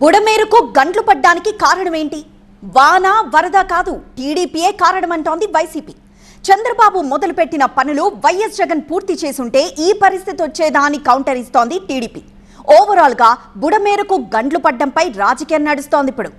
బుడమేరుకు గంట్లు పడ్డానికి కారణమేంటి? వాన వరద కాదు టీడీపీయే కారణమంటోంది వైసీపీ. చంద్రబాబు మొదలుపెట్టిన పనులు వైఎస్ జగన్ పూర్తి చేసుంటే ఈ పరిస్థితి వచ్చేదాన్ని కౌంటర్ ఇస్తోంది టీడీపీ. ఓవరాల్గా బుడమేరకు బుడమేరుకు గండ్లు పడ్డంపై రాజకీయం నడుస్తోంది ఇప్పుడు.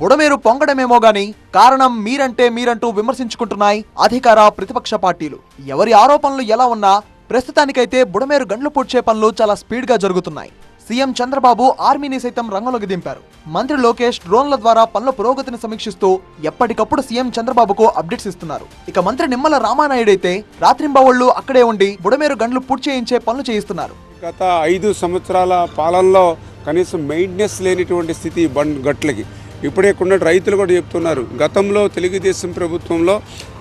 బుడమేరు పొంగడమేమో గాని కారణం మీరంటే మీరంటూ విమర్శించుకుంటున్నాయి అధికార ప్రతిపక్ష పార్టీలు. ఎవరి ఆరోపణలు ఎలా ఉన్నా ప్రస్తుతానికైతే బుడమేరు గండ్లు పూడ్చే పనులు చాలా స్పీడ్గా జరుగుతున్నాయి. సీఎం చంద్రబాబు ఆర్మీని సైతం రంగంలోకి దింపారు. మంత్రి లోకేష్ డ్రోన్ల ద్వారా పనుల పురోగతిని సమీక్షిస్తూ ఎప్పటికప్పుడు సీఎం చంద్రబాబుకు అప్డేట్స్ ఇస్తున్నారు. ఇక మంత్రి నిమ్మల రామానాయుడైతే అయితే రాత్రింబవళ్ళు అక్కడే ఉండి బుడమేరు గండ్లు పూడ్చేయించే పనులు చేయిస్తున్నారు. గత ఐదు సంవత్సరాల పాలనలో కనీసం మెయింటెనెన్స్ లేనిటువంటి స్థితి బండ్ గట్లకి. ఇప్పుడే కొన్ని రైతులు కూడా చెప్తున్నారు. గతంలో తెలుగుదేశం ప్రభుత్వంలో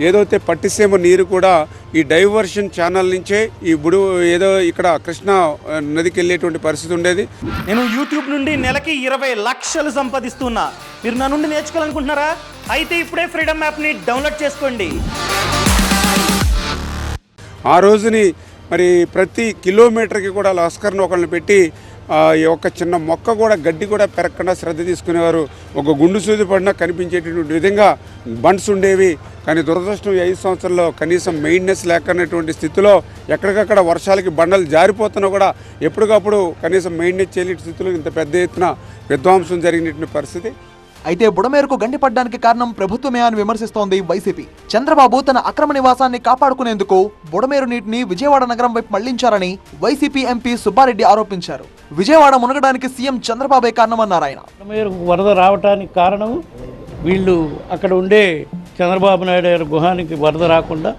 ఏదైతే పట్టిసీమ నీరు కూడా ఈ డైవర్షన్ ఛానల్ నుంచే ఈ బుడు ఏదో ఇక్కడ కృష్ణా నదికి వెళ్ళేటువంటి పరిస్థితి ఉండేది. నేను యూట్యూబ్ నుండి నెలకి ఇరవై లక్షలు సంపాదిస్తున్నా. మీరు నా నుండి నేర్చుకోవాలనుకుంటున్నారా? అయితే ఇప్పుడే ఫ్రీడమ్ యాప్ని డౌన్లోడ్ చేసుకోండి. ఆ రోజుని మరి ప్రతి కిలోమీటర్కి కూడా లస్కర్ని ఒకళ్ళని పెట్టి ఈ యొక్క చిన్న మొక్క కూడా గడ్డి కూడా పెరగకుండా శ్రద్ధ తీసుకునేవారు. ఒక గుండు సూది పడినా కనిపించేటటువంటి విధంగా బండ్స్ ఉండేవి. కానీ దురదృష్టం ఐదు సంవత్సరాల్లో కనీసం మెయింటెనెన్స్ లేకనేటువంటి స్థితిలో ఎక్కడికక్కడ వర్షాలకి బండలు జారిపోతున్నా కూడా ఎప్పటికప్పుడు కనీసం మెయింటెనెన్స్ చేయలేని స్థితిలో ఇంత పెద్ద ఎత్తున విధ్వంసం జరిగినటువంటి పరిస్థితి. అయితే బుడమేరుకు గండిపడ్డానికి కారణం ప్రభుత్వమే అని విమర్శిస్తోంది వైసీపీ. చంద్రబాబు తన అక్రమ నివాసాన్ని కాపాడుకునేందుకు బుడమేరు నీటిని విజయవాడ నగరం వైపు మళ్ళించారని వైసీపీ ఎంపీ సుబ్బారెడ్డి ఆరోపించారు. విజయవాడ మునగడానికి సీఎం చంద్రబాబే కారణమన్నారు ఆయన. వరద రావటానికి కారణం వీళ్ళు అక్కడ ఉండే చంద్రబాబు నాయుడు గారి గుహానికి వరద రాకుండా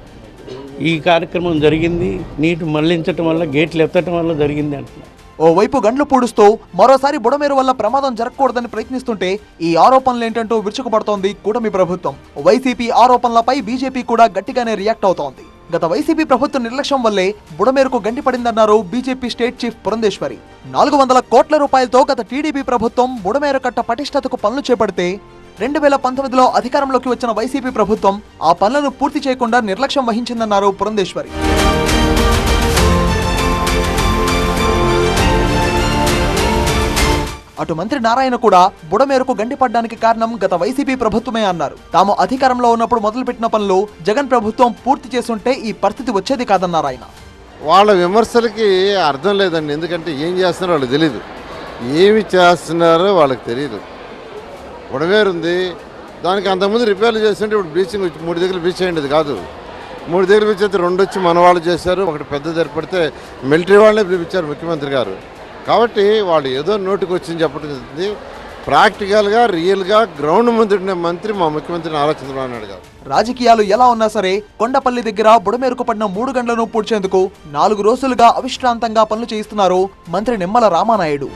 ఈ కార్యక్రమం జరిగింది. నీటి మళ్ళించటం వల్ల గేట్లు ఎత్తటం వల్ల జరిగింది అంటున్నారు. ఓవైపు గండ్లు పూడుస్తూ మరోసారి బుడమేరు వల్ల ప్రమాదం జరగకూడదని ప్రయత్నిస్తుంటే ఈ ఆరోపణలేంటంటూ విరుచుకుపడుతోంది కూటమి ప్రభుత్వం. వైసీపీ ఆరోపణలపై బీజేపీ కూడా గట్టిగానే రియాక్ట్ అవుతోంది. గత వైసీపీ ప్రభుత్వ నిర్లక్ష్యం వల్లే బుడమేరుకు గండి పడిందన్నారు బీజేపీ స్టేట్ చీఫ్ పురంధేశ్వరి. నాలుగు వందల కోట్ల రూపాయలతో గత టీడీపీ ప్రభుత్వం బుడమేరు కట్ట పటిష్టతకు పనులు చేపడితే రెండు వేల పంతొమ్మిదిలో అధికారంలోకి వచ్చిన వైసీపీ ప్రభుత్వం ఆ పనులను పూర్తి చేయకుండా నిర్లక్ష్యం వహించిందన్నారు పురంధేశ్వరి. అటు మంత్రి నారాయణ కూడా బుడమేరకు గండిపడ్డానికి కారణం గత వైసీపీ ప్రభుత్వమే అన్నారు. తాము అధికారంలో ఉన్నప్పుడు మొదలుపెట్టిన పనులు జగన్ ప్రభుత్వం పూర్తి చేస్తుంటే ఈ పరిస్థితి వచ్చేది కాదన్నారు ఆయన. వాళ్ళ విమర్శలకి అర్థం లేదండి. ఎందుకంటే ఏం చేస్తున్నారో వాళ్ళకి తెలియదు ఏమి చేస్తున్నారో వాళ్ళకి తెలియదు బుడమేరు ఉంది. దానికి అంతకుముందు రిపేర్లు చేస్తుంటే ఇప్పుడు బ్లీచింగ్ వచ్చి మూడు దగ్గర బ్లీచ్ అయ్యేది కాదు. మూడు దగ్గర బ్లీచ్ అయితే రెండు వచ్చి మన వాళ్ళు చేశారు. ఒకటి పెద్దది ఏర్పడితే మిలిటరీ వాళ్ళే పిలిపించారు ముఖ్యమంత్రి గారు. కాబట్టి వాళ్ళు ఏదో నోటికి వచ్చింది చెప్పడం జరిగింది. ప్రాక్టికల్గా రియల్గా గ్రౌండ్ మంత్రి మంత్రి మా ముఖ్యమంత్రి నారా చంద్రబాబు నాయుడు గారు. రాజకీయాలు ఎలా ఉన్నా సరే కొండపల్లి దగ్గర బుడమేరుకు పడిన మూడు గంటలను పూడ్చేందుకు నాలుగు రోజులుగా అవిశ్రాంతంగా పనులు చేయిస్తున్నారు మంత్రి నిమ్మల రామానాయుడు.